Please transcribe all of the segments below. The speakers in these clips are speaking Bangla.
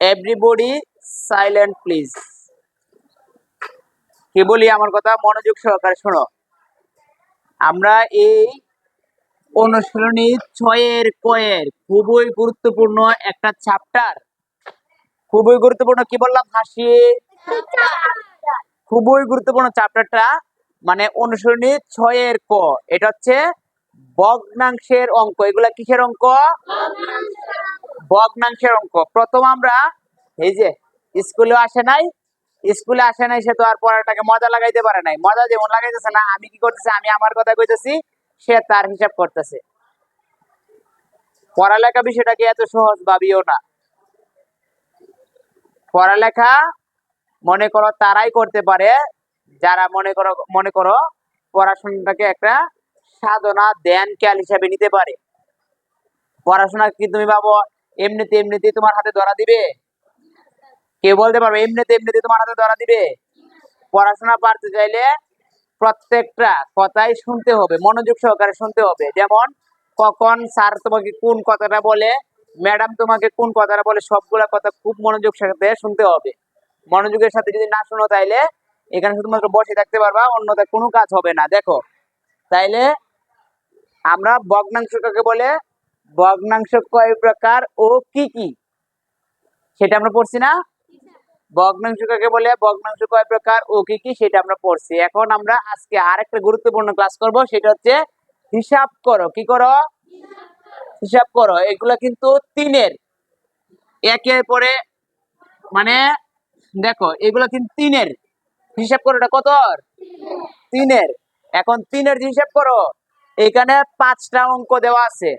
এভরিবডি সাইলেন্ট প্লিজ কি বলি আমার কথা? মনোযোগ সহকারে শোনো। আমরা এই অনুশীলনী ছয়ের কয়ের খুবই গুরুত্বপূর্ণ একটা চ্যাপ্টার খুবই গুরুত্বপূর্ণ কি বললাম? হাসি। খুবই গুরুত্বপূর্ণ চ্যাপ্টারটা মানে অনুসরণী ছয়ের ক। এটা হচ্ছে ভগ্নাংশের অঙ্ক। এগুলা কিসের অঙ্ক? ভগ্নাংশের অঙ্ক। প্রথম আমরা এই যে স্কুলে আসে নাই, স্কুলে আসে নাই সে তো আর পড়াটাকে মজা লাগাইতে পারে নাই। মজা যেমন লাগাইতেছে না, আমি কি করতেছি, আমি আমার কথা কইতেছি, সে তার হিসাব করতেছে। পড়ালেখা বিষয়টাকে এত সহজ ভাবিও না। পড়ালেখা মনে করো তারাই করতে পারে, যারা মনে করো মনে করো পড়াশোনাটাকে একটা সাধনা, ধ্যান, খেয়াল হিসাবে নিতে পারে। পড়াশোনা কি তুমি ভাবো? এমনিতে এমনিতে তোমার হাতে ধরা দিবে? কে বলতে পারবে? এমনিতে এমনিতে তোমার হাতে ধরা দিবে? পড়াশোনা পারতে চাইলে প্রত্যেকটা কথাই শুনতে হবে, মনোযোগ সহকারে শুনতে হবে। যেমন, কখন স্যার তোমাকে কোন কথাটা বলে, ম্যাডাম তোমাকে কোন কথাটা বলে, সবগুলা কথা খুব মনোযোগ সাথে শুনতে হবে। মনোযোগের সাথে যদি না শুনো তাইলে, এখানে শুধুমাত্র বসে থাকতে পারবা অন্যতা কোনো কাজ হবে না। দেখো, তাইলে আমরা ভগ্নাংশ বলে ভগ্নাংশ কয় প্রকার ও কি কি? সেটা আমরা পড়ছি না? ভগ্নাংশ কাকে বলে? ভগ্নাংশ কয় প্রকার ও কি কি সেটা আমরা পড়ছি। এখন আমরা আজকে আরেকটা গুরুত্বপূর্ণ ক্লাস করব, সেটা হচ্ছে হিসাব করো। কি করো? হিসাব করো। এগুলা কিন্তু তিনের। একের পরে মানে দেখো, এগুলো কিন্তু তিনের। হিসাব করো এটা কত? তিনের। এখন তিনের হিসাব করো, এখানে পাঁচটা অঙ্ক দেওয়া আছে।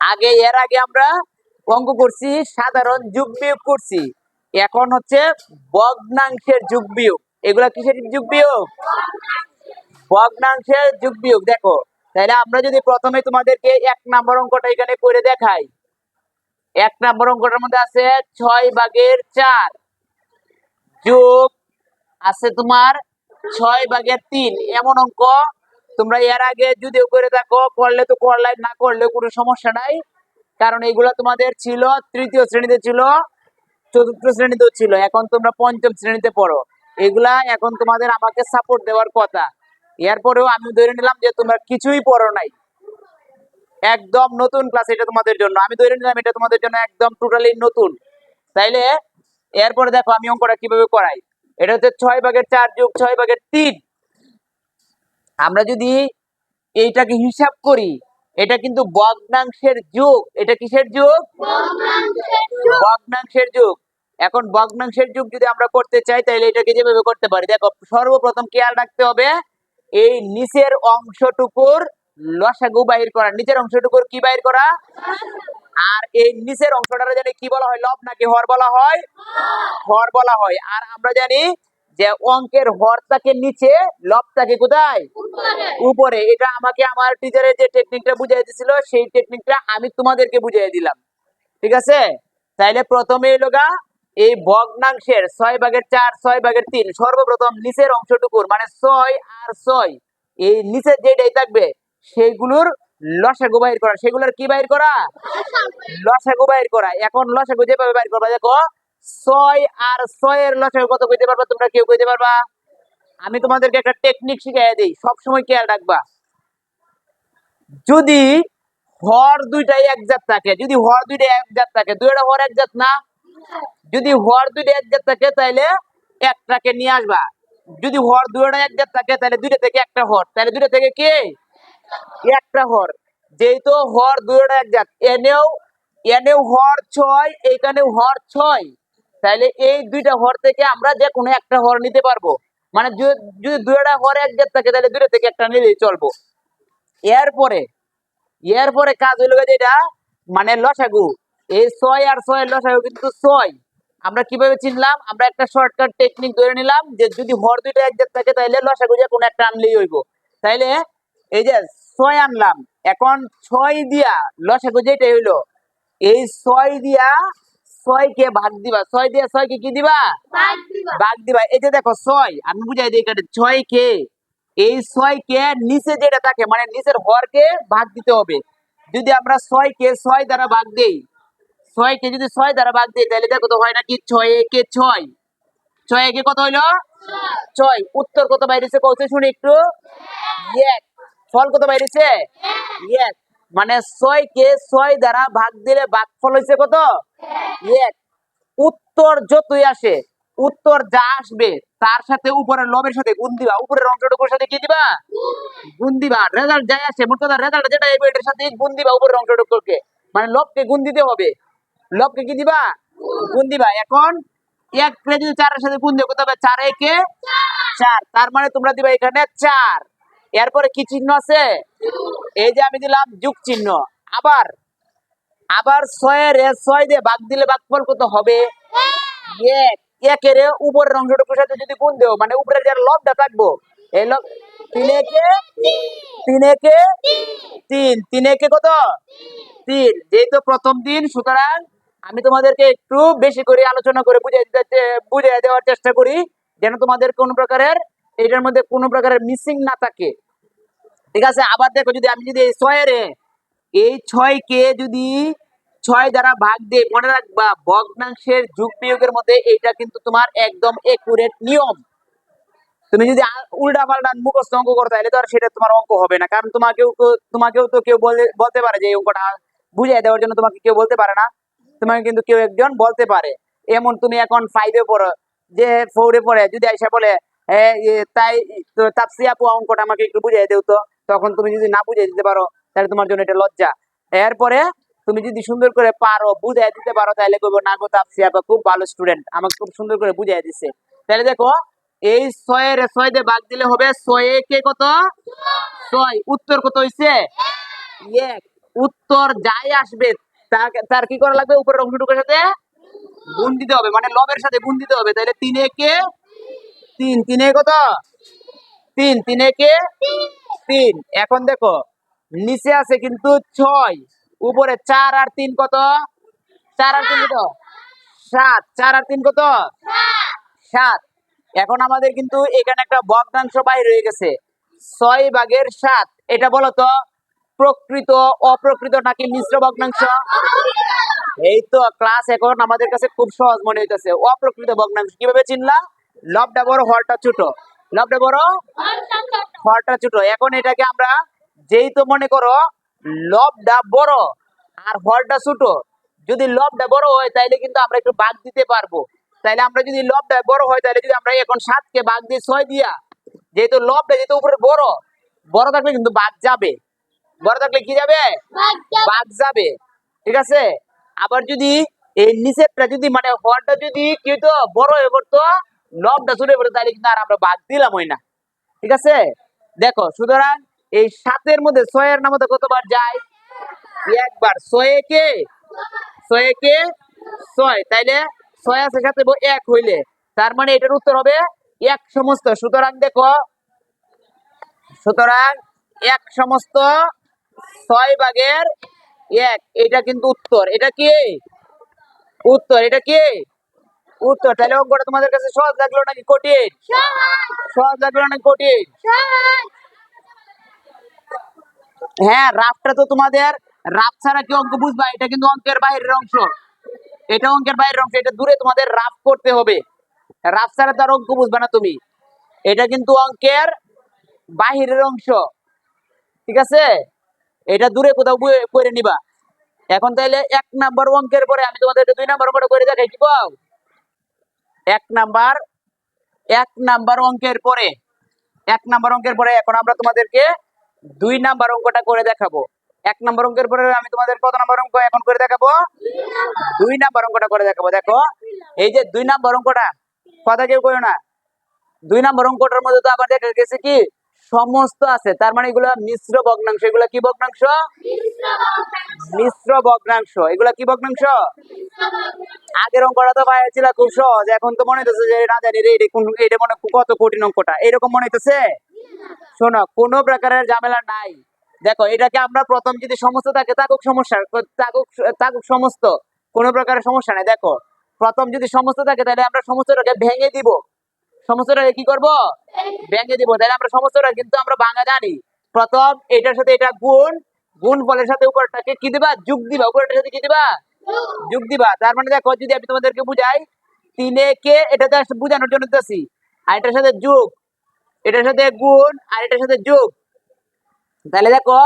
আগে, এর আগে আমরা অঙ্ক করছি, সাধারণ যুগ বিয়োগ করছি। এখন হচ্ছে ভগ্নাংশের যুগ বিয়োগ। এগুলা কিসের যুগ বিয়োগ? ভগ্নাংশের যুগ বিয়োগ, দেখো। তাহলে আমরা যদি প্রথমে তোমাদেরকে এক নম্বর অঙ্কটা এখানে করে দেখাই। এক নম্বর অঙ্কটার মধ্যে আছে ছয় ভাগের চার। যোগ আছে তোমার ছয় ভাগের তিন। এমন অঙ্ক তোমরা এর আগে যদিও করে থাকো, করলে তো করলাই, না করলে কোনো সমস্যা নাই। কারণ এগুলো তোমাদের ছিল, তৃতীয় শ্রেণীতে ছিল, চতুর্থ শ্রেণীতেও ছিল, এখন তোমরা পঞ্চম শ্রেণীতে পড়ো। এগুলা এখন তোমাদের আমাকে সাপোর্ট দেওয়ার কথা। এরপরেও আমি ধরে নিলাম যে তোমরা কিছুই পড়ো নাই। একদম নতুন ক্লাস এটা তোমাদের জন্য। আমি ধরে নিলাম এটা তোমাদের জন্য একদম টোটালি নতুন। তাইলে, এরপরে দেখো আমি অঙ্কটা কীভাবে করাই। এটা হচ্ছে ছয় ভাগের চার যোগ ছয় ভাগের তিন। আমরা যদি এইটাকে হিসাব করি এটা কিন্তু ভগ্নাংশের যুগ। এটা কিসের যুগ? ভগ্নাংশের যুগ। এখন ভগ্নাংশের যুগ যদি আমরা করতে চাই তাহলে এটাকে যেভাবে করতে পারি দেখো সর্বপ্রথম খেয়াল রাখতে হবে এই নিচের অংশটুকুর লসাগু বাহির করা। নিচের অংশটুকুর কি বাইর করা? আর এই নিচের অংশটা জানি কি বলা হয়? লব নাকি হর বলা হয়? হর বলা হয়। আর আমরা জানি যে অঙ্কের হরটাকে নিচে লবটাকে কোথায়? উপরে। এটা আমাকে আমার টিচারের যে টেকনিকটা বুঝিয়ে দিয়েছিল সেই টেকনিকটা আমি তোমাদেরকে বুঝিয়ে দিলাম। ঠিক আছে? তাইলে প্রথমে লগা এই ভগ্নাংশের ছয় ভাগের চার ছয় ভাগের তিন সর্বপ্রথম নিচের অংশটুকুর মানে ছয় আর ছয়। এই নিচের যেটাই থাকবে সেইগুলোর লসাগু বাইর করা। সেগুলোর কি বাইর করা? লসাগু বাইর করা। এখন লসাগু যেভাবে বাইর করবা দেখো ছয় আর ছয়ের লসাগু কত কইতে পারবা? তোমরা কেউ কইতে পারবা? আমি তোমাদেরকে একটা টেকনিক শিখাই দিই। সবসময় খেয়াল রাখবা। যদি হর দুইটাই এক জাত থাকে, যদি হর দুইটা এক জাত থাকে দুইটা হর এক জাত না? যদি হর দুইটা এক জাত থাকে তাহলে একটাকে নিয়ে আসবা। যদি হর দুইটা এক জাত থাকে তাহলে দুইটা থেকে একটা হর। তাহলে দুইটা থেকে কে? একটা হর। যেহেতু হর দুইটা এক জাত, এনেও এনেও হর ছয় এখানেও হর ছয়। তাহলে এই দুইটা হর থেকে আমরা যে কোনো একটা হর নিতে পারব। মানে যদি দুইটা হর এক জাত থাকে তাহলে দুইটা থেকে একটা নিলেই চলবো। এরপরে এরপরে কাজ হইল যেটা মানে লসাগু। এই ছয় আর ছয়ের লসাগু কিন্তু ছয়। আমরা কীভাবে চিনলাম? আমরা একটা শর্টকাট টেকনিক ধরে নিলাম যে যদি হর দুইটা এক জাত থাকে তাহলে লসাগু যে কোনো একটা আনলেই হইব। তাইলে এই যে ছয় আনলাম, এখন ছয় দিয়া লসাগু যেটাই হইল, এই ছয় দিয়া ছয় কে ভাগ দিবা। ছয় দিয়া ছয় কে কি দিবা। ভাগ দিবা। এই যে দেখো ছয়। আমি বুঝাই দিই এখানে ছয় কে এই ছয় কে নিচে যেটা থাকে মানে নিচের হরকে ভাগ দিতে হবে। যদি আমরা ছয় কে ছয় দ্বারা ভাগ দেই ছয় কে যদি ছয় দ্বারা ভাগ দিই তাহলে দেখো তো হয় নাকি ছয় একে ছয়। ছয় একে কত হইল? ছয়। উত্তর কত বাইরেছে? কৌশে শুনি একটু। এক। ফল কত বাইরেছে? এক। মানে ছয় কে ছয় দ্বারা ভাগ দিলে ভাগ ফল হয়েছে কত? উত্তর যতই আসে, উত্তর যা আসবে, তার সাথে উপরের লবের সাথে গুণ দিবা। উপরের অংশটুকুর সাথে কি দিবা? গুণ দিবা। রেজাল্ট যাই আসে মোট কথা রেজাল্ট যেটা এই এটার সাথে গুণ দিবা উপরের অংশটুকুকে মানে লবকে গুণ দিতে হবে। লবকে কি দিবা? গুণ দিবা। এখন এক কে যদি চারের সাথে গুণ দেবো তবে চার, একে চার। তার মানে তোমরা দিবা এখানে চার। এরপরে কি চিহ্ন আছে? এই যে আমি দিলাম যুগ চিহ্ন। আবার আবার ছয়ের ছয় দিয়ে ভাগ দিলে ভাগফল কত হবে? এক। একের উপরের অংশটুকুর সাথে যদি গুণ দেও মানে উপরের যে লবটা থাকব এই লব তিন একে তিন একে তিন। তিন একে কত? তিন। যেহেতু প্রথম দিন, সুতরাং আমি তোমাদেরকে একটু বেশি করে আলোচনা করে বুঝিয়ে দিতে বুঝিয়ে দেওয়ার চেষ্টা করি, যেন তোমাদের কোনো প্রকারের, এটার মধ্যে কোনো প্রকারের মিসিং না থাকে। ঠিক আছে? আবার দেখো যদি আমি যদি এই ছয়ের এই ছয় কে যদি ছয় দ্বারা ভাগ দিয়ে মনে রাখবা, ভগ্নাংশের যুগ বিয়োগের মধ্যে এটা কিন্তু তোমার একদম একুরেট নিয়ম। তুমি যদি উল্টা পাল্টা মুখস্থ অঙ্ক করো, তাহলে তো আর সেটা তোমার অঙ্ক হবে না। কারণ তোমাকেও তোমাকেও তো কেউ বলতে পারে যে এই অঙ্কটা বুঝিয়ে দেওয়ার জন্য তোমাকে কেউ বলতে পারে না। তোমাকে কিন্তু কেউ একজন বলতে পারে। এমন তুমি এখন ফাইভে পড়ো, যে ফোরে পড়ে, যদি আইসা বলে তাই তাপসি আপু, অঙ্কটা আমাকে একটু বুঝিয়ে দেও তো। তখন তুমি যদি না বুঝিয়ে দিতে পারো তাহলে তোমার জন্য এটা লজ্জা। এরপরে তুমি যদি সুন্দর করে পারো বুঝাই দিতে পারো, তাহলে কইবো, না গো, তাপসি আপা খুব ভালো স্টুডেন্ট আমাকে খুব সুন্দর করে বুঝাই দিছে। তাহলে দেখো, এই ছয়ের ছয় দিয়ে ভাগ দিলে হবে ছয় কে কত? ছয়। উত্তর কত হইছে? এক। উত্তর যাই আসবে, তার কি করা লাগবে? উপরের অংশটুকুর সাথে গুণ দিতে হবে মানে লবের সাথে গুণ দিতে হবে। তাহলে তিন একে তিন। তিনে কত? তিন। তিন একে তিন। এখন দেখো নিচে আছে কিন্তু ছয়, উপরে চার আর তিন কত? চার আর তিন কত? সাত। চার আর তিন কত? সাত। এখন আমাদের কিন্তু এখানে একটা ভগ্নাংশ বাইর হয়ে গেছে। ছয় ভাগের সাত, এটা বলো তো? প্রকৃত, অপ্রকৃত নাকি মিশ্র ভগ্নাংশ? এই তো ক্লাস এখন আমাদের কাছে খুব সহজ মনে হইতেছে। অপ্রকৃত ভগ্নাংশ কীভাবে চিনলা? লবটা বড়, হরটা ছোট। লবটা বড়, হরটা ছোট। এখন এটাকে আমরা যেই তো মনে করো লবটা বড় আর হরটা ছোট। যদি লবটা বড় হয় তাইলে কিন্তু আমরা একটু ভাগ দিতে পারব। তাইলে আমরা যদি লবটা বড় হয় তাহলে যদি আমরা এখন সাতকে ভাগ দিয়ে ছয় দিয়া যেহেতু লবটা যেহেতু উপরে বড় বড় থাকলে কিন্তু ভাগ যাবে। বড় থাকলে কি যাবে? ভাগ যাবে। ঠিক আছে? আবার যদি এই নিচেরটা যদি মানে হরটা যদি কি হতো বড় হয়ে পড়তো লবটা ছুটে পড়তো তাহলে কিন্তু আর আমরা বাঘ দিলাম হয় না। ঠিক আছে? দেখো সুতরাং এই সাতের মধ্যে ছয়ের নাম মধ্যে কতবার যায়? একবার। ছয়ে কে? ছয়ে কে? ছয়। তাইলে ছয় আছে সাথে এক হইলে। তার মানে এটার উত্তর হবে এক সমস্ত। সুতরাং দেখো সুতরাং এক সমস্ত ছয় ভাগের এক। এটা কিন্তু উত্তর। এটা কি? উত্তর। এটা কি? উত্তর। তাহলে অঙ্কটা তোমাদের কাছে সহজ লাগল নাকি কঠিন? সহজ। লাগল নাকি কঠিন? হ্যাঁ রাফটা তো তোমাদের, রাফ ছাড়া কি অঙ্ক বুঝবা? এটা কিন্তু অঙ্কের বাইরের অংশ। এটা অঙ্কের বাইরের অংশ, এটা দূরে তোমাদের রাফ করতে হবে। রাফ ছাড়া তার অঙ্ক বুঝবা না তুমি। এটা কিন্তু অঙ্কের বাহিরের অংশ। ঠিক আছে? এটা দূরে কোথাও করে নিবা। এখন তাইলে এক নাম্বার অঙ্কের পরে আমি তোমাদেরকে দুই নাম্বার অঙ্কটা করে দেখাই, কি পাও এক নাম্বার এক নাম্বার অঙ্কের পরে, এক নাম্বার অঙ্কের পরে এখন আমরা তোমাদেরকে দুই নাম্বার অঙ্কটা করে দেখাবো। এক নাম্বার অঙ্কের পরে আমি তোমাদের কত নাম্বার অঙ্ক এখন করে দেখাবো? দুই নাম্বার অঙ্কটা করে দেখাবো, দেখো। এই যে দুই নাম্বার অঙ্কটা, কথা কেউ কইও না। দুই নাম্বার অঙ্কটার মধ্যে তো আবার দেখা গেছে কি? সমস্ত আছে, তার মানে এগুলো মিশ্র ভগ্নাংশ, এগুলো কি ভগ্নাংশ? মিশ্র ভগ্নাংশ, এগুলা কি ভগ্নাংশ? আগের অঙ্কটা তো ভাই ছিল খুব সহজ, এখন তো মনে হইতেছে যে না জানি রে, এটা কোন এটা মনে কত কঠিন অঙ্কটা। এরকম মনে হইতেছে? শোনো, কোনো প্রকারের ঝামেলা নাই। দেখো, এটাকে আমরা প্রথম যদি সমস্ত থাকে, তাকুক সমস্যা, তাকুক তাকুক সমস্ত, কোনো প্রকারের সমস্যা নাই। দেখো, প্রথম যদি সমস্ত থাকে, তাহলে আমরা সমস্তটাকে ভেঙে দিব। সমস্তটাকে কি করব? ভেঙে দিব। তাহলে আমরা সমস্তটা কিন্তু আমরা ভাঙা জানি। প্রথম, এটার সাথে এটা গুণ গুণ ফলের সাথে উপরটাকে কি দিবা? যোগ দিবা। উপরটার সাথে কি দিবা? যোগ দিবা। তার মানে দেখো, যদি আমি তোমাদেরকে বুঝাই তিনে কে এটা বোঝানোর জন্য দিতেছি। আর এটার সাথে যোগ এটার সাথে গুণ আর এটার সাথে যোগ। তাহলে দেখো,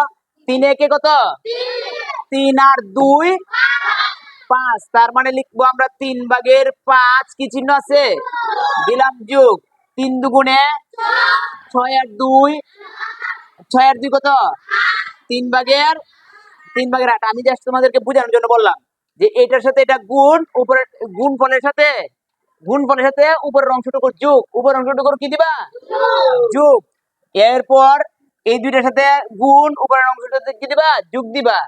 তিনে কে কত? তিন আর দুই, পাঁচ। তার মানে লিখব আমরা তিন ভাগের পাঁচ, কি চিহ্ন আছে? দিলাম যোগ। তিন দুগুণে ছয় আর দুই, ছয় আর দুই কত? তিন ভাগের তিন ভাগের আট। আমি জাস্ট তোমাদেরকে বোঝানোর জন্য বললাম যে এটার সাথে এটা গুণ উপরে গুণ ফলের সাথে গুণ ফলের সাথে উপরের অংশটুকু যোগ। উপরের অংশটুকু কি দিবা? যোগ। এরপর এই দুইটার সাথে গুণ, উপরের অংশটাতে কি দিবা? যোগ দিবা।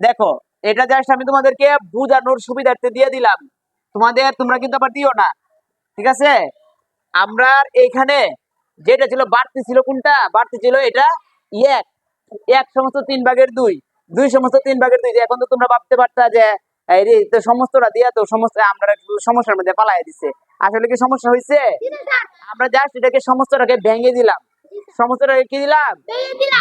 দেখো, এটা জাস্ট আমি তোমাদেরকে বোঝানোর সুবিধার্থে দিয়ে দিলাম। তোমাদের, তোমরা কিন্তু আবার দিও না। ঠিক আছে? আমরা এখানে যেটা ছিল, বাড়তি ছিল কোনটা? বাড়তি ছিল এটা এক। এক সমস্ত তিন ভাগের দুই। দুই সমস্ত তিন ভাগের দুই। এখন তো তোমরা ভাবতে পারতা যে তো সমস্তটা দিয়া তো সমস্ত আমরা সমস্যার মধ্যে পালাই দিছে। আসলে কি সমস্যা হয়েছে আমরা জাস্ট এটাকে সমস্তটাকে ভেঙে দিলাম। সমস্তটাকে কি দিলাম?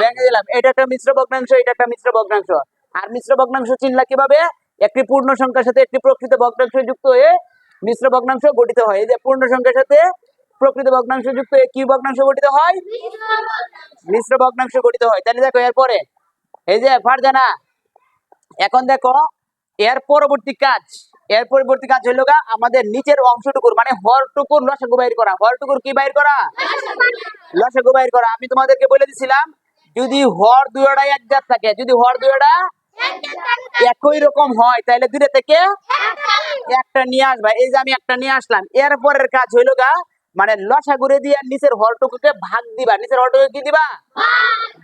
ভেঙে দিলাম। এটা একটা মিশ্র ভগ্নাংশ এটা একটা মিশ্র ভগ্নাংশ। আর মিশ্র ভগ্নাংশ চিনলা কীভাবে? একটি পূর্ণ সংখ্যার সাথে একটি প্রকৃত ভগ্নাংশ যুক্ত হয়ে মিশ্র ভগ্নাংশ গঠিত হয়। এই যে পূর্ণ সংখ্যার সাথে প্রকৃত ভগ্নাংশ যুক্ত হয়ে কি ভগ্নাংশ গঠিত হয়? মিশ্র ভগ্নাংশ গঠিত হয়। তাহলে দেখো এরপরে এই যে ফারজানা এখন দেখো এর পরবর্তী কাজ, এর পরবর্তী কাজ হলো গা আমাদের নিচের অংশটুকুর মানে হরটুকুর লসাগু বাইর করা। হরটুকুর কি বাইর করা? লসাগু বাইর করা। আমি তোমাদেরকে বলে দিছিলাম, যদি হর দুইটা এক জাত থাকে, যদি হর দুইটা একই রকম হয়, তাহলে দুইটা থেকে একটা নিয়ে আসবা। এই যে আমি একটা নিয়ে আসলাম, এর পরের কাজ হইল গা মানে লসা লসাগুরে দিয়ে নিচের হরটুকুকে ভাগ দিবা। নিচের হরটুকু কি দিবা?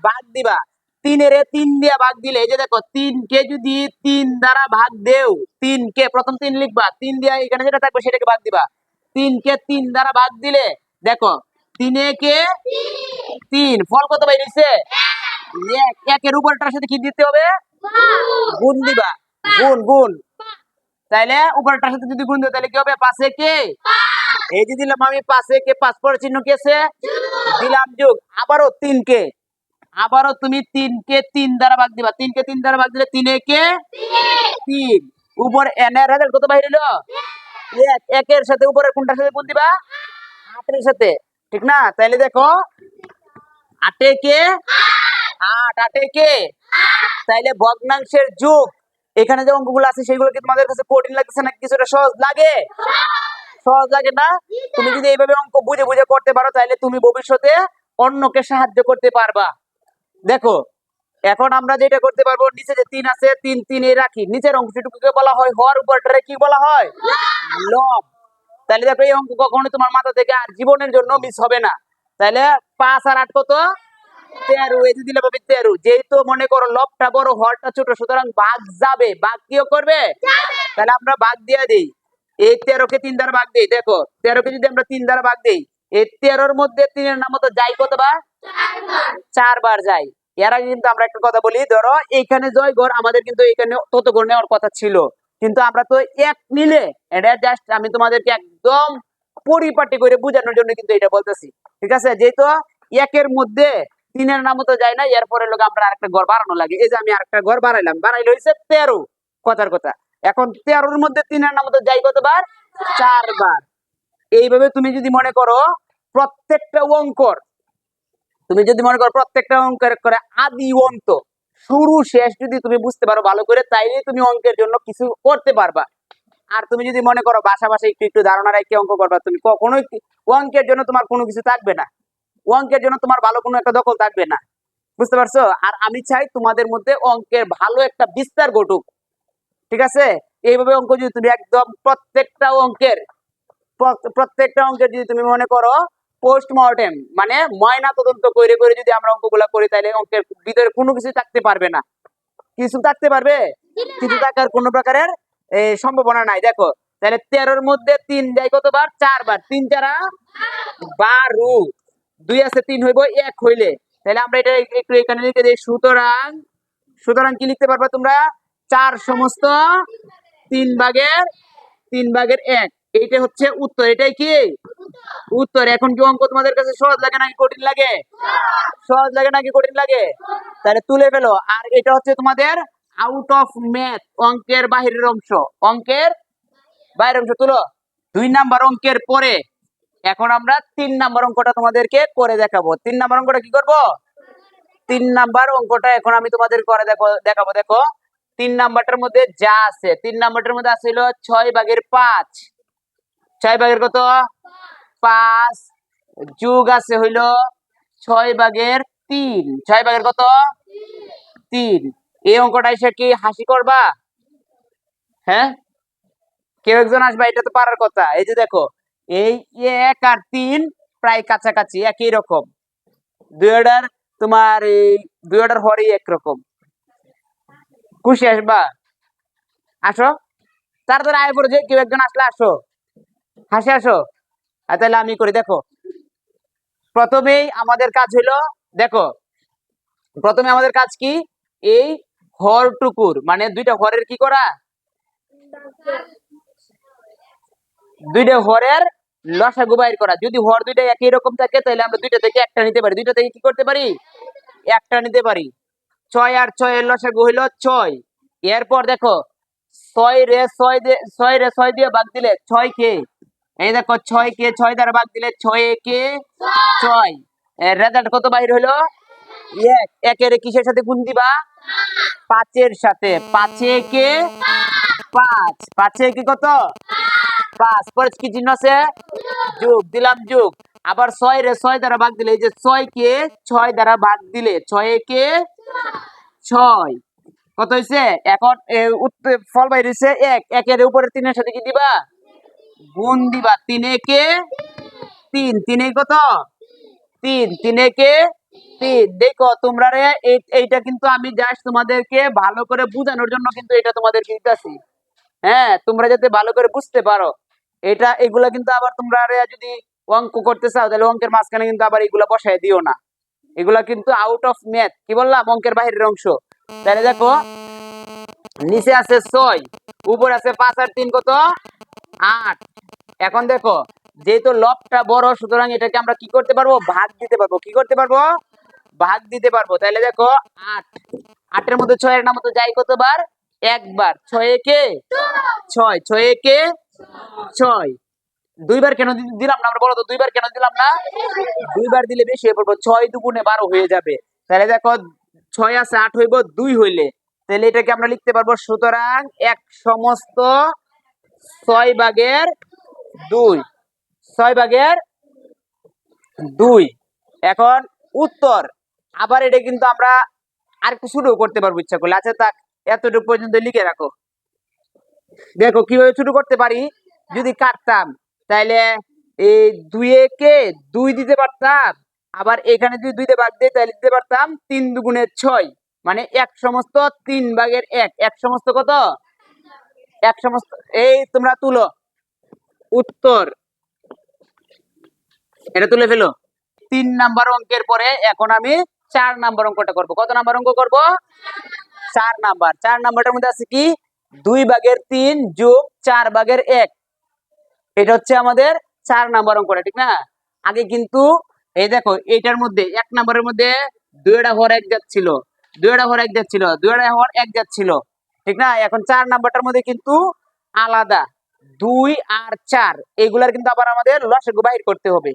ভাগ দিবা। তিনের তিন দিয়ে ভাগ দিলে, এই যে দেখো তিন কে যদি তিন দ্বারা ভাগ দেও তিন কে প্রথম তিন লিখবা, তিন দিয়ে এখানে যেটা থাকবে সেটাকে ভাগ দিবা। তিন কে তিন দ্বারা ভাগ দিলে, দেখো তিনে কে তিন, ফল কত বাইরেছে এক, একের উপরটার সাথে কি দিতে হবে? গুণ দিবা, গুণ গুণ। তাইলে উপরটার সাথে যদি গুণ দিও তাহলে কি হবে? পাশে কে? এই যে দিলাম আমি পাশে কে, পাঁচ পর চিহ্ন কি দিলাম যোগ, আবারও তিন কে আবারও তুমি তিন কে তিন দ্বারা ভাগ দিবা। তিন কে তিন দ্বারা ভাগ দিলে তিনে কে তিন। উপর এন এর হাজার কত বাইরে এক। একের সাথে উপরের কোনটার সাথে গুণ দিবা? আটের সাথে। ঠিক না? তাইলে দেখো, আটে কে আট, আটে কে তাইলে ভগ্নাংশের যুগ। এখানে যে অঙ্কগুলো আছে সেগুলো কি তোমাদের কাছে কঠিন লাগতেছে না কিছুটা সহজ লাগে? সহজ লাগে না? তুমি যদি এইভাবে অঙ্ক বুঝে বুঝে করতে পারো তাহলে তুমি ভবিষ্যতে অন্যকে সাহায্য করতে পারবা। দেখো, এখন আমরা যেটা করতে পারব, নিচে যে তিন আছে, তিন তিনে রাখি। নিচের অংশটুকুকে বলা হয় হর উপরটারে কি বলা হয়? লব তাহলে দেখো, এই অঙ্ক কখনো তোমার মাথা থেকে আর জীবনের জন্য মিস হবে না। তাহলে পাঁচ আর আট কত? তেরো। এই যে দিলে তেরো। যেহেতু মনে করো লবটা বড় হরটা ছোট, সুতরাং বাঘ যাবে। বাঘ কিও করবে? তাহলে আমরা বাঘ দিয়ে দিই। এই তেরোকে তিন দ্বারা ভাগ দিই। দেখো, তেরোকে যদি আমরা তিন দ্বারা ভাগ দিই, এই তেরোর মধ্যে তিনের নাম তো যাই কতবার? চারবার যাই। এর আগে কিন্তু আমরা একটা কথা বলি, ধরো এইখানে জয় গড় আমাদের কিন্তু এখানে তত গড় নেওয়ার কথা ছিল। কিন্তু আমরা তো এক নিলে এটা জাস্ট আমি তোমাদেরকে একদম পরিপাটি করে বোঝানোর জন্য কিন্তু এটা বলতেছি। ঠিক আছে? যেহেতু একের মধ্যে তিনের নাম তো যায় না এরপরে লোক আমরা আরেকটা ঘর বাড়ানো লাগে। এই যে আমি আরেকটা ঘর বাড়াইলাম, বাড়াইলে হয়েছে তেরো। কথার কথা। এখন তেরোর মধ্যে তিনের নাম তো যাই কতবার? চারবার। এইভাবে তুমি যদি মনে করো, প্রত্যেকটা অঙ্কর তুমি যদি মনে করো প্রত্যেকটা অঙ্কের করে আদি অন্ত, শুরু শেষ যদি তুমি বুঝতে পারো ভালো করে তাইলে তুমি অঙ্কের জন্য কিছু করতে পারবা। আর তুমি যদি মনে করো বাসা বাসা একটু একটু ধারণা রেখে অঙ্ক করবা, তুমি কখনোই অঙ্কের জন্য তোমার কোনো কিছু থাকবে না। অঙ্কের জন্য তোমার ভালো কোনো একটা দখল থাকবে না। বুঝতে পারছ? আর আমি চাই তোমাদের মধ্যে অঙ্কের ভালো একটা বিস্তার ঘটুক। ঠিক আছে? এইভাবে অঙ্ক যদি তুমি একদম প্রত্যেকটা অঙ্কের প্রত্যেকটা অঙ্কের যদি তুমি মনে করো পোস্টমর্টেম মানে ময়না তদন্ত করে করে যদি আমরা অঙ্কগুলা করি, তাহলে অঙ্কের ভিতরে কোনো কিছু থাকতে পারবে না। কিছু থাকতে পারবে? কিছু থাকার কোনো প্রকারের সম্ভাবনা নাই। দেখো, তাহলে তেরোর মধ্যে তিন যায় কতবার? চারবার। তিন চারা বারো। দুই আছে, তিন হইব এক হইলে। তাহলে আমরা এটা একটু এখানে লিখে দিই। সুতরাং সুতরাং কি লিখতে পারবা তোমরা? চার সমস্ত তিন ভাগের তিন ভাগের এক। এইটা হচ্ছে উত্তর। এটাই কি? উত্তর, এখন কি অঙ্ক তোমাদের কাছে সহজ লাগে নাকি কঠিন লাগে? সহজ লাগে নাকি কঠিন লাগে? তাহলে তুলে ফেলো। আর এটা হচ্ছে তোমাদের আউট অফ ম্যাথ অঙ্কের বাহিরের অংশ। অঙ্কের বাইরের অংশ, তুলো। দুই নাম্বার অঙ্কের পরে এখন আমরা তিন নাম্বার অঙ্কটা তোমাদেরকে করে দেখাবো। তিন নাম্বার অঙ্কটা কি করব? তিন নাম্বার অঙ্কটা এখন আমি তোমাদের করে দেখো, দেখাবো। দেখো, তিন নাম্বারটার মধ্যে যা আছে, তিন নাম্বারটার মধ্যে আছে হলো ছয় ভাগের পাঁচ। ছয় ভাগের কত? পাঁচ, যুগ আছে হইল ছয় ভাগের তিন। ছয় ভাগের কত? তিন। এই অঙ্কটা এসে কি হাসি করবা? হ্যাঁ? কেউ একজন আসবে, এটা তো পারার কথা। এই যে দেখো, এই এক আর তিন প্রায় কাছাকাছি, একই রকম। দুই দুইটার তোমার এই দুই দুইটার হরই একরকম খুশি আসবা? আসো। তাড়াতাড়ি আয় পড়ে কেউ একজন আসলে আসো। হাসি আসো। তাহলে আমি করি, দেখো। প্রথমেই আমাদের কাজ হলো, দেখো, প্রথমে আমাদের কাজ কি? এই হরটুকুর মানে দুইটা হরের কি করা? দুইটা হরের লসাগু বাইর করা। যদি হর দুইটা একই রকম থাকে, তাহলে আমরা দুইটা থেকে একটা নিতে পারি। দুইটা থেকে কি করতে পারি? একটা নিতে পারি। ছয় আর ছয় এর লসাগু হইল ছয়। এরপর দেখো, ছয় রে ছয় ছয় রে ছয় দিয়ে ভাগ দিলে ছয় কে? এই দেখো ছয় কে ছয় দ্বারা ভাগ দিলে ছয়। কে ছয় রেজাল্ট কত বাইর এক। একের কিসের সাথে গুণ দিবা? পাঁচের সাথে। পাঁচে কে পাঁচ। পাঁচে কি কত? পাঁচ। পরে কি চিহ্ন আছে? যুগ। দিলাম যুগ। আবার ছয় রে ছয় দ্বারা ভাগ দিলে, এই যে ছয় কে ছয় দ্বারা ভাগ দিলে ছয় কে ছয়। কত হয়েছে এখন ফল বাইর হয়েছে এক। একের উপরে তিনের সাথে কি দিবা? গুণ দিবা তিনে কে? তিন। তিনে কত? তিন। তিনে কে? তিন। দেখো, তোমরা রে এইটা কিন্তু আমি জাস্ট তোমাদেরকে ভালো করে বোঝানোর জন্য কিন্তু এটা তোমাদেরকে দিতেছি। হ্যাঁ তোমরা যাতে ভালো করে বুঝতে পারো। এটা, এগুলা কিন্তু আবার তোমরা রে, যদি অঙ্ক করতে চাও, তাহলে অঙ্কের মাঝখানে কিন্তু আবার এগুলা বসায় দিও না। এগুলা কিন্তু আউট অফ ম্যাথ কি বললাম? অঙ্কের বাহিরের অংশ। তাহলে দেখো, নিচে আছে ছয়, উপরে আছে পাঁচ আর তিন কত? আট। এখন দেখো, যেহেতু লবটা বড়, সুতরাং এটাকে আমরা কি করতে পারব? ভাগ দিতে পারব। কি করতে পারব? ভাগ দিতে পারব। তাহলে দেখো, আট। আটের মধ্যে ছয়ের নাম যাই কতবার? একবার। ছয় কে? ছয়। ছয় কে? ছয়। দুইবার কেন দিলাম না আমরা বলো তো, দুইবার কেন দিলাম না? দুইবার দিলে বেশি হয়ে পড়ব। ছয় দুগুণে বারো হয়ে যাবে। তাহলে দেখো, ছয় আছে, আট হইব দুই হইলে। তাহলে এটাকে আমরা লিখতে পারব সুতরাং এক সমস্ত ছয় ভাগের দুই। ছয় ভাগের দুই। এখন উত্তর। আবার এটা কিন্তু আমরা আর একটু শুরু করতে পারব ইচ্ছা করলে। আচ্ছা তাক এতটুকু পর্যন্ত লিখে রাখো। দেখো, কীভাবে শুরু করতে পারি? যদি কাটতাম, তাইলে এই দুইয়ে কে দুই দিতে পারতাম। আবার এখানে যদি দুইতে ভাগ দিয়ে তাহলে দিতে পারতাম তিন দুগুণের ছয়। মানে এক সমস্ত তিন ভাগের এক। এক সমস্ত কত? এক সমস্ত, এই তোমরা তুলো। উত্তর। এটা তুলে ফেলো। তিন নাম্বার অঙ্কের পরে এখন আমি চার নাম্বার অঙ্কটা করব। কত নাম্বার অঙ্ক করব? চার নাম্বার। চার নাম্বারটার মধ্যে আছে কি? দুই ভাগের তিন যোগ চার ভাগের এক। এটা হচ্ছে আমাদের চার নাম্বার অঙ্কটা, ঠিক না? আগে কিন্তু, এই দেখো এটার মধ্যে, এক নাম্বারের মধ্যে দুইটা হর এক যাচ্ছিল ছিল। দুইটা হর এক যাচ্ছিল ছিল। দুইটা হর এক জাত ছিল। ঠিক না? এখন চার নাম্বারটার মধ্যে কিন্তু আলাদা। দুই আর চার, এগুলার কিন্তু আবার আমাদের লসাগু বাহির করতে হবে।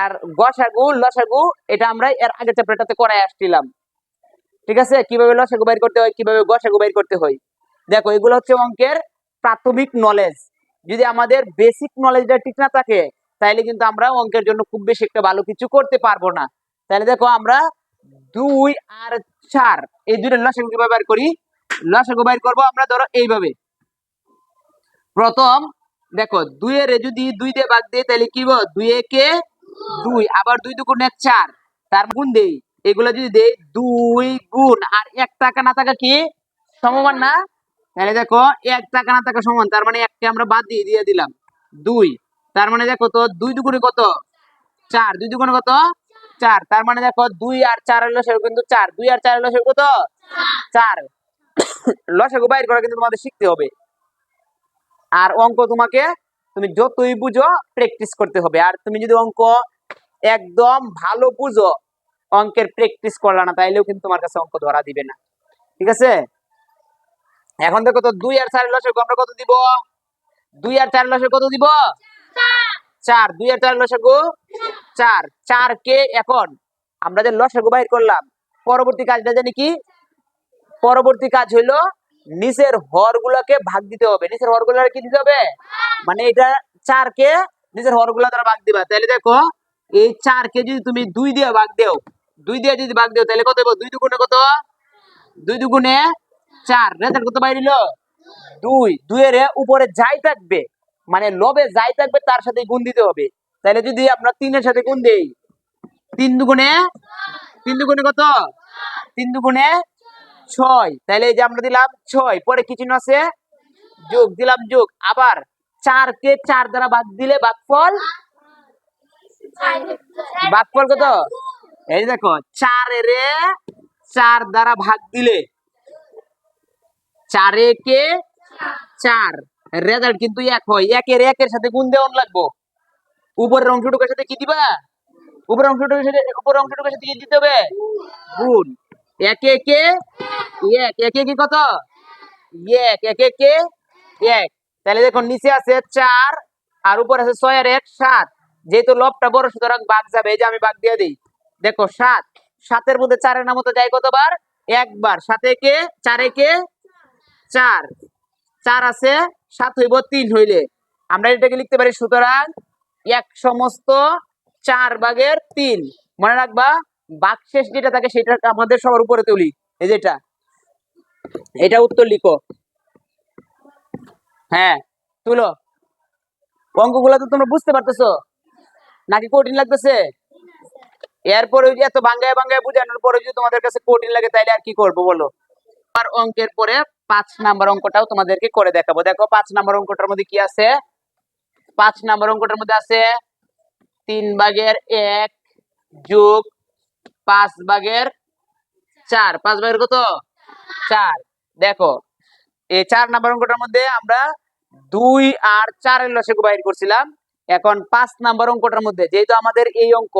আর গসাগু, লসাগু, এটা আমরা এর আগের চ্যাপ্টারটাতে করাই আসছিলাম। ঠিক আছে? কীভাবে লসাগু বাইর করতে হয়, কীভাবে গসাগু বাইর করতে হয়? দেখো, এগুলো হচ্ছে অঙ্কের প্রাথমিক নলেজ যদি আমাদের বেসিক নলেজটা ঠিক না থাকে তাহলে কিন্তু আমরা অঙ্কের জন্য খুব বেশি একটা ভালো কিছু করতে পারব না। তাহলে দেখো, আমরা দুই আর চার, এই দুটো লসাগু কীভাবে বাইর করি? লসাগু বাইর করব, আমরা ধরো এইভাবে। প্রথম, দেখো, দুইয়ের যদি দুই দিয়ে ভাগ দিই, তাহলে কি দুই একে দুই। আবার দুই দুগুণে চার। তার গুণ দেই। এগুলো যদি দেই, দুই গুণ। আর এক টাকা না থাকা কি? সমমান না? তাহলে দেখো, এক টাকা না থাকা সমান। তার মানে একটা আমরা বাদ দিয়ে দিয়ে দিলাম। দুই। তার মানে দেখো তো, দুই দুগুণে কত? চার। দুই দুগুণে কত? চার। তার মানে দেখো, দুই আর চার হলো সেরকম কিন্তু চার। দুই আর চার হলো সেরকম কত? চার। লসাগু বাইর করা কিন্তু তোমাদের শিখতে হবে। আর অঙ্ক তোমাকে তুমি যতই বুঝো প্র্যাকটিস করতে হবে। আর তুমি যদি অঙ্ক একদম ভালো বুঝো, অঙ্কের প্র্যাকটিস করলা না, তাইলেও কিন্তু তোমার কাছে অঙ্ক ধরা দিবে না। ঠিক আছে? এখন দেখো তো দুই আর চারের লসাগু আমরা কত দিব? দুই আর চার লসাগু কত দিব? চার। দুই আর চার লসাগু চার। চার কে এখন আমরা যে লসাগু বাইর করলাম, পরবর্তী কাজটা জানি কি? পরবর্তী কাজ হইল নিচের হর গুলাকে ভাগ দিতে হবে। নিচের হর গুলাকে কি দিতে হবে? মানে এটা চার কে নিচের হরগুলা দ্বারা ভাগ দিবা। তাহলে দেখো, এই চার কে যদি তুমি দুই দিয়ে ভাগ দেও, দুই দিয়ে যদি ভাগ দেও তাহলে কত দুই দুগুণে কত? দুই দুগুণে চার। রেজাল্ট কত বাইরিল দুই। দুইয়ের উপরে যাই থাকবে মানে লবে যাই থাকবে, তার সাথে গুণ দিতে হবে। তাহলে যদি আমরা তিনের সাথে গুণ দেই, তিন দুগুণে তিন দুগুণে কত? তিন দুগুণে ছয়। তাহলে এই যে আমরা দিলাম ছয়, পরে কি চিহ্ন আছে? যোগ, দিলাম যোগ। আবার চার কে চার দ্বারা ভাগ দিলে ভাগফল ভাগফল কত? এই দেখো চারে রে চার দ্বারা ভাগ দিলে। চারে কে চার। রেজাল্ট কিন্তু এক হয়। একের একের সাথে গুণ দেওয়ান লাগবো। উপরের অংশটুকুর সাথে কি দিবা? উপরের অংশটুকুর সাথে, উপরের অংশটুকুর সাথে কি দিতে হবে? গুণ। একে একে এক একে কি কত? এক একে একে এক। তাহলে দেখুন, নিচে আছে চার, আর উপরে আছে ছয় আর এক, সাত। যেহেতু লবটা বড়, সুতরাং বাঘ যাবে। এই যে আমি বাঘ দিয়ে দিই। দেখো, সাত। সাতের মধ্যে চারের নাম মতো যায় কতবার? একবার। সাতে কে চারে কে চার। চার আছে, সাত হইব তিন হইলে। আমরা এটাকে লিখতে পারি, সুতরাং এক সমস্ত চার ভাগের তিন। মনে রাখবা বাকশেষ যেটা থাকে সেটা আমাদের সবার উপরে তুলি। এই যেটা এটা। উত্তর লিখো। হ্যাঁ তুলো। অঙ্কগুলো তো তোমরা বুঝতে পারতেছো? নাকি কঠিন লাগতেছে? এরপরে ওই যে এত বাঙ্গায় বাঙ্গায় বুঝানোর পরে যদি তোমাদের কাছে কঠিন লাগে, তাইলে আর কি করব বলো? আর অঙ্কের পরে পাঁচ নাম্বার অঙ্কটাও তোমাদেরকে করে দেখাবো। দেখো, পাঁচ নাম্বার অঙ্কটার মধ্যে কি আছে? পাঁচ নাম্বার অঙ্কটার মধ্যে আছে তিন ভাগের এক যোগ পাঁচ ভাগের চার। পাঁচ ভাগের কত? চার। দেখো, এই চার নাম্বার অঙ্কটার মধ্যে আমরা দুই আর চারের লসাগু বাইর করছিলাম। এখন পাঁচ নাম্বার অঙ্কটার মধ্যে, যেহেতু আমাদের এই অঙ্ক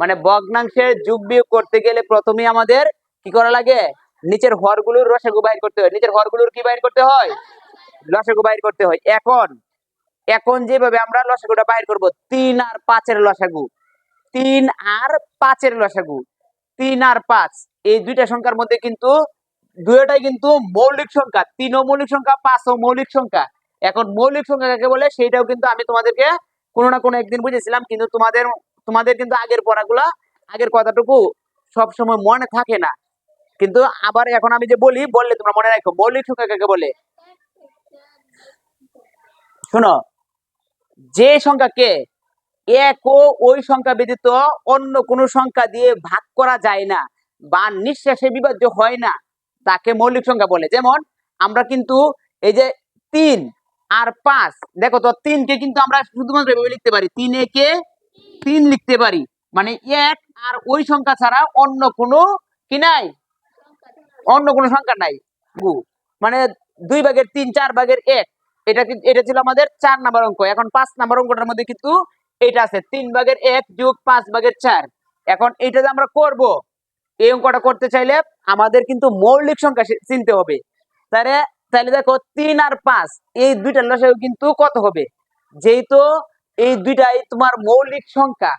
মানে ভগ্নাংশের যোগ বিয়োগ করতে গেলে প্রথমে আমাদের কি করা লাগে? নিচের হরগুলোর রসাগু বাইর করতে হয়। নিচের হরগুলোর কি বাইর করতে হয়? লসাগু বাইর করতে হয়। এখন এখন যেভাবে আমরা লসাগুটা বাইর করব, তিন আর পাঁচের লসাগু তিন আর পাঁচের লসাগু তিন আর পাঁচ। এই দুইটা সংখ্যার মধ্যে কিন্তু দুইটাই কিন্তু মৌলিক সংখ্যা। তিনও মৌলিক সংখ্যা পাঁচও মৌলিক সংখ্যা। এখন মৌলিক সংখ্যা কাকে বলে? সেইটাও কিন্তু আমি তোমাদেরকে কোনো না কোনো একদিন বুঝেছিলাম, কিন্তু তোমাদের তোমাদের কিন্তু আগের পড়াগুলা, আগের কথাটুকু সব সময় মনে থাকে না। কিন্তু আবার এখন আমি যে বলি, বললে তোমরা মনে রাখো, মৌলিক সংখ্যা কাকে বলে? শোনো, যে সংখ্যাকে এক ও ওই সংখ্যা ব্যতীত অন্য কোনো সংখ্যা দিয়ে ভাগ করা যায় না বা নিঃশ্বাসে বিভাজ্য হয় না। তাকে মৌলিক সংখ্যা বলে। যেমন আমরা কিন্তু এই যে তিন আর পাঁচ, দেখো তো তিনকে কিন্তু আমরা শুধুমাত্র এভাবে লিখতে পারি। তিন একে তিন লিখতে পারি। মানে এক আর ওই সংখ্যা ছাড়া অন্য কোনো কি নাই? অন্য কোনো সংখ্যা নাই। গু। মানে দুই ভাগের তিন, চার ভাগের এক। এটা এটা ছিল আমাদের চার নাম্বার অঙ্ক। এখন পাঁচ নাম্বার অঙ্কটার মধ্যে কিন্তু এটা আছে তিন ভাগের এক যোগ পাঁচ ভাগের চার। এখন এটা যে আমরা করব, এই অঙ্কটা করতে চাইলে আমাদের কিন্তু মৌলিক সংখ্যা চিনতে হবে। তাহলে তাহলে দেখো তিন আর পাঁচ, এই দুইটা লসাগু কিন্তু কত হবে? যেহেতু এই দুইটাই তোমার মৌলিক সংখ্যা,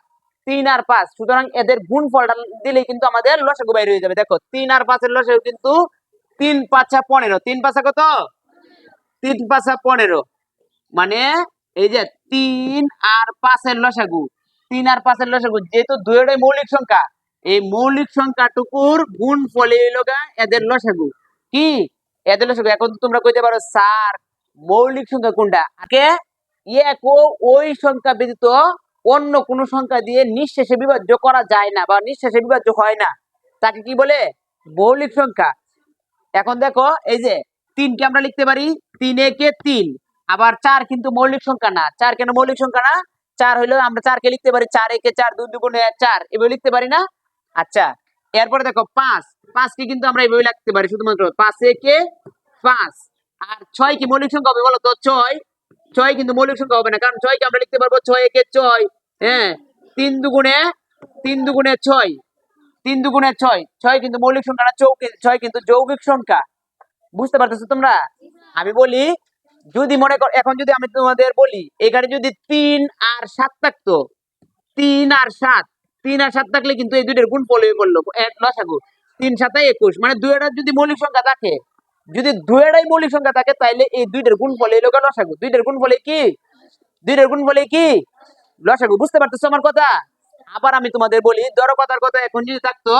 তিন আর পাঁচ, সুতরাং এদের গুণ ফলটা দিলেই কিন্তু আমাদের লসাগু বাইরে হয়ে যাবে। দেখো, তিন আর পাঁচের লসাগু কিন্তু তিন পাঁচা পনেরো। তিন পাঁচা কত? তিন পাঁচা পনেরো। মানে এই যে তিন আর পাঁচের লসাগু। তিন আর পাঁচের লসাগু যেহেতু দুইটাই মৌলিক সংখ্যা, এই মৌলিক সংখ্যাটুকুর গুণ ফলে এদের লসাগু। কি? এদের লসাগু। এখন তোমরা কইতে পারো, স্যার, মৌলিক সংখ্যা কোনটা? আগে এক ওই সংখ্যা ব্যতীত অন্য কোনো সংখ্যা দিয়ে নিঃশেষে বিভাজ্য করা যায় না বা নিঃশেষে বিভাজ্য হয় না। তাকে কি বলে? মৌলিক সংখ্যা। এখন দেখো, এই যে তিনকে আমরা লিখতে পারি, তিন একে তিন। আবার চার কিন্তু মৌলিক সংখ্যা না। চার কেন মৌলিক সংখ্যা না? চার হইল আমরা চারকে লিখতে পারি চার, একে চার, দুই দুগুণে চার। এভাবে লিখতে পারি না? আচ্ছা এরপরে দেখো পাঁচ। পাঁচকে কিন্তু আমরা এইভাবে লিখতে পারি, শুধুমাত্র পাঁচ, একে পাঁচ। আর ছয় কি মৌলিক সংখ্যা হবে বলো তো ছয়। ছয় কিন্তু মৌলিক সংখ্যা হবে না, কারণ ছয়কে আমরা লিখতে পারব ছয়, একে ছয়। হ্যাঁ তিন দুগুণে তিন দুগুণে ছয়। তিন দুগুণে ছয়। ছয় কিন্তু মৌলিক সংখ্যা না ছয় কিন্তু যৌগিক সংখ্যা। বুঝতে পারতেছো তোমরা? আমি বলি যদি মনে কর, এখন যদি আমি তোমাদের বলি, এখানে যদি তিন আর সাত থাকতো, তিন আর সাত, তিন আর সাত থাকলে কিন্তু এই দুইটার গুণ ফল হয়ে এক লসাগু তিন সাথে একুশ মানে দুইটার যদি মৌলিক সংখ্যা থাকে, যদি দুইটাই মৌলিক সংখ্যা থাকে, তাইলে এই দুইটার গুণ ফল এলো লসাগু দুইটার গুণ ফলে কি? দুইটার গুণ ফলে কি? লসাগু বুঝতে পারতেছো আমার কথা? আবার আমি তোমাদের বলি, ধরো কথার কথা, এখন যদি থাকতো,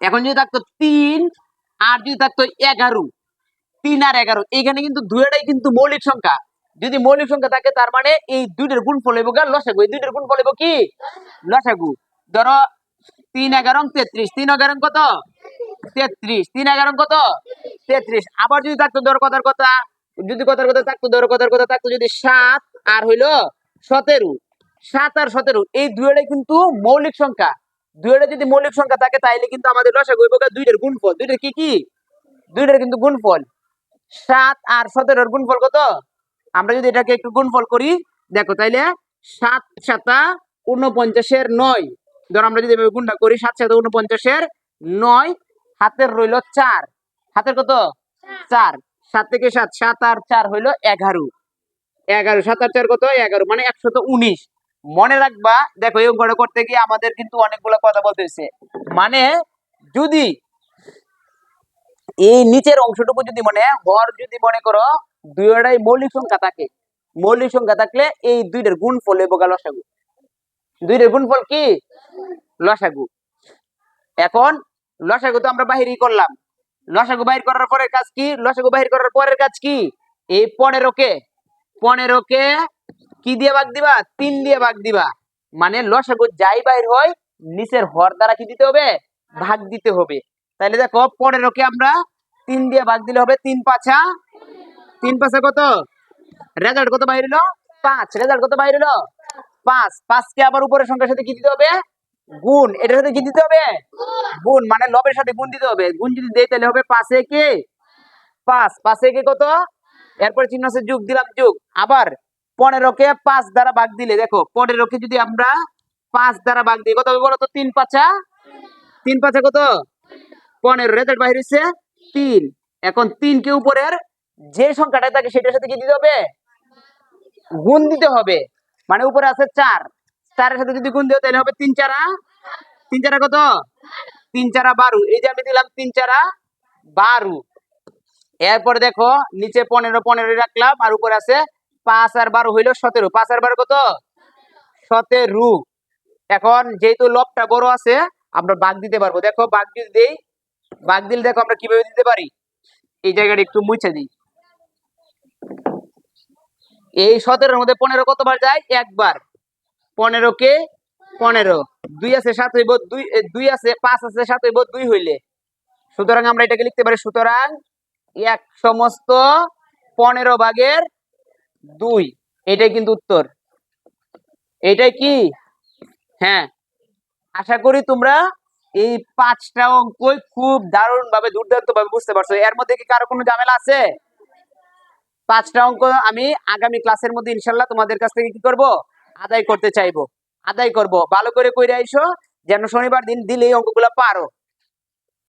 এখন যদি থাকতো তিন, আর যদি থাকতো এগারো তিন আর এগারো। এইখানে কিন্তু দুইটাই কিন্তু মৌলিক সংখ্যা। যদি মৌলিক সংখ্যা থাকে, তার মানে এই দুইটার গুণ ফল গা লসাগু। এই দুইটার গুণ ফল হইব কি? লসাগু। ধরো, তিন এগারো তেত্রিশ। তিন এগারো কত? তেত্রিশ। তিন এগারো কত? তেত্রিশ। আবার যদি থাকতো, ধরো কথার কথা। যদি কথার কথা থাকতো, ধরো কথার কথা থাকতো, যদি সাত আর হইল সতেরো। সাত আর সতেরো, এই দুইটাই কিন্তু মৌলিক সংখ্যা। দুইটা যদি মৌলিক সংখ্যা থাকে, তাইলে কিন্তু আমাদের লসাগু হইব দুইটার গুণফল। দুইটার কি কি? দুইটার কিন্তু গুণফল। সাত আর সতেরোর গুণফল কত? আমরা যদি এটাকে একটু গুণফল করি, দেখো তাইলে সাত সাতা উনপঞ্চাশের নয়। ধর আমরা যদি এভাবে গুণটা করি, সাত সাতা উনপঞ্চাশের নয় হাতের রইল চার। হাতের কত? চার। সাত থেকে সাত সাত আর চার হইল এগারো। এগারো, সাত আর চার কত? এগারো মানে একশত উনিশ। মনে রাখবা, দেখো এই অঙ্কটা করতে গিয়ে আমাদের কিন্তু অনেকগুলো কথা বলতেছে। মানে যদি এই নিচের অংশটুকু যদি মনে হর যদি মনে করো, দুইটাই মৌলিক সংখ্যা থাকে। মৌলিক সংখ্যা থাকলে এই দুইটার গুণফল হইব গা লসাগু। দুইটার গুণফল কি? লসাগু। এখন লসাগু তো আমরা বাহিরই করলাম। লসাগু বাহির করার পরের কাজ কি? লসাগু বাহির করার পরের কাজ কি? এই পনেরো কে পনেরো কে কি দিয়ে ভাগ দিবা? তিন দিয়ে ভাগ দিবা। মানে লসাগু যাই বাহির হয়, নিচের হর দ্বারা কি দিতে হবে? ভাগ দিতে হবে। তাহলে দেখো পনেরো কে আমরা তিন দিয়ে ভাগ দিলে হবে তিন পাঁচা। তিন পাঁচা কত? রেজাল্ট কত বাইর হলো? পাঁচ। রেজাল্ট কত বাইর হলো? পাঁচ। পাঁচকে আবার উপরের সংখ্যার সাথে কি দিতে হবে? গুণ। এটার সাথে কি দিতে হবে? গুণ। মানে লবের সাথে গুণ দিতে হবে। গুণ যদি দেয় তাহলে হবে পাঁচে কে পাঁচ। পাঁচে কে কত? এরপরে চিহ্ন আছে যোগ, দিলাম যোগ। আবার পনেরো কে পাঁচ দ্বারা ভাগ দিলে, দেখো পনেরো কে যদি আমরা পাঁচ দ্বারা ভাগ দিই, কত হবে বলো তো? তিন পাঁচা? তিন পাঁচা কত? পনেরো রেজাল্ট বাহির হচ্ছে তিন। এখন তিন কে উপরের? যে সংখ্যাটা থাকে সেটার সাথে কি দিতে হবে? গুণ দিতে হবে। মানে উপরে আছে চার। চারের সাথে যদি গুণ দিও তাহলে হবে তিন চারা। তিন চারা কত? তিন চারা বারো। এই যে আমি দিলাম তিন চারা বারো। এরপরে দেখো, নিচে পনেরো পনেরো রাখলাম, আর উপরে আছে পাঁচ আর বারো হইল সতেরো। পাঁচ আর বারো কত? সতেরো। এখন যেহেতু লবটা বড় আছে, আমরা বাঘ দিতে পারব। দেখো, বাঘ যদি দেই বাঘ দিলে দেখো আমরা কীভাবে দিতে পারি? এই জায়গাটা একটু মুছে দিই। এই সতেরোর মধ্যে পনেরো কতবার যায়? একবার। পনেরো কে? পনেরো। দুই আছে, সাত হইব দুই দুই আছে, পাঁচ আছে, সাত হইব দুই হইলে। সুতরাং আমরা এটাকে লিখতে পারি, সুতরাং এক সমস্ত পনেরো ভাগের দুই। এটাই কিন্তু উত্তর। এটাই কি? হ্যাঁ। আশা করি তোমরা এই পাঁচটা অঙ্কই খুব দারুণ ভাবে দুর্দান্ত ভাবে বুঝতে পারছ। এর মধ্যে কি কারও কোনো ঝামেলা আছে? পাঁচটা অঙ্ক আমি আগামী ক্লাসের মধ্যে ইনশাল্লাহ তোমাদের কাছ থেকে কি করব? আদায় করতে চাইব। আদায় করব। ভালো করে কইরা আইসো, যেন শনিবার দিন দিলে এই অঙ্কগুলো পারো।